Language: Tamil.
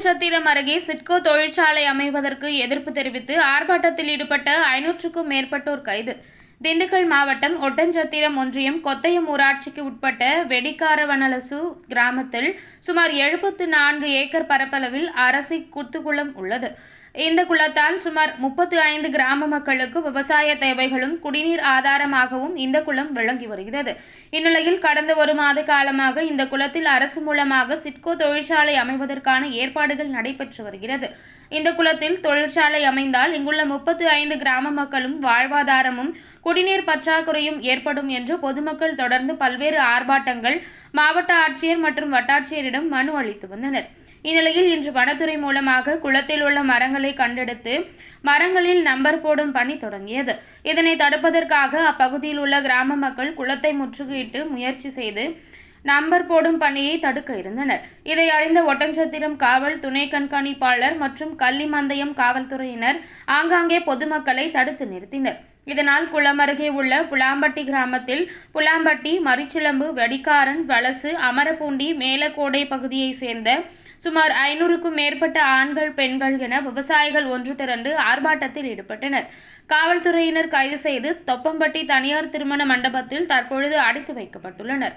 குளம் அருகே சிட்கோ தொழிற்சாலை அமைவதற்கு எதிர்ப்பு தெரிவித்து ஆர்ப்பாட்டத்தில் ஈடுபட்ட ஐநூற்றுக்கும் மேற்பட்டோர் கைது. திண்டுக்கல் மாவட்டம் ஒட்டஞ்சத்திரம் ஒன்றியம் கொத்தயம் ஊராட்சிக்கு உட்பட்ட வெடிக்காரவனலசு கிராமத்தில் சுமார் எழுபத்து நான்கு ஏக்கர் பரப்பளவில் அரசி குத்துக்குளம் உள்ளது. இந்த குளத்தால் சுமார் முப்பத்து ஐந்து கிராம மக்களுக்கு விவசாய தேவைகளும் குடிநீர் ஆதாரமாகவும் இந்த குளம் விளங்கி வருகிறது. இந்நிலையில் கடந்த ஒரு மாத காலமாக இந்த குளத்தில் அரசு மூலமாக சிட்கோ தொழிற்சாலை அமைவதற்கான ஏற்பாடுகள் நடைபெற்று வருகிறது. இந்த குளத்தில் தொழிற்சாலை அமைந்தால் இங்குள்ள முப்பத்து ஐந்து கிராம மக்களும் வாழ்வாதாரமும் குடிநீர் பற்றாக்குறையும் ஏற்படும் என்று பொதுமக்கள் தொடர்ந்து பல்வேறு ஆர்ப்பாட்டங்கள் மாவட்ட ஆட்சியர் மற்றும் வட்டாட்சியரிடம் மனு அளித்து வந்தனர். இந்நிலையில் இன்று வனத்துறை மூலமாக குளத்தில் உள்ள மரங்களை கண்டெடுத்து மரங்களில் நம்பர் போடும் பணி தொடங்கியது. இதனை தடுப்பதற்காக அப்பகுதியில் உள்ள கிராம மக்கள் குளத்தை முற்றுகையிட்டு முயற்சி செய்து நம்பர் போடும் பணியை தடுக்க இருந்தனர். இதை அறிந்த ஒட்டஞ்சத்திரம் காவல் துணை கண்காணிப்பாளர் மற்றும் கள்ளிமந்தயம் காவல்துறையினர் ஆங்காங்கே பொதுமக்களை தடுத்து நிறுத்தினர். இதனால் குளம் அருகே உள்ள புலாம்பட்டி கிராமத்தில் புலாம்பட்டி மரிச்சிலம்பு வெடிக்காரன் வலசு அமரப்பூண்டி மேலக்கோடை பகுதியைச் சேர்ந்த சுமார் ஐநூறுக்கும் மேற்பட்ட ஆண்கள் பெண்கள் என விவசாயிகள் ஒன்று திரண்டு ஆர்ப்பாட்டத்தில் ஈடுபட்டனர். காவல்துறையினர் கைது செய்து தொப்பம்பட்டி தனியார் திருமண மண்டபத்தில் தற்பொழுது அடைத்து வைக்கப்பட்டுள்ளனர்.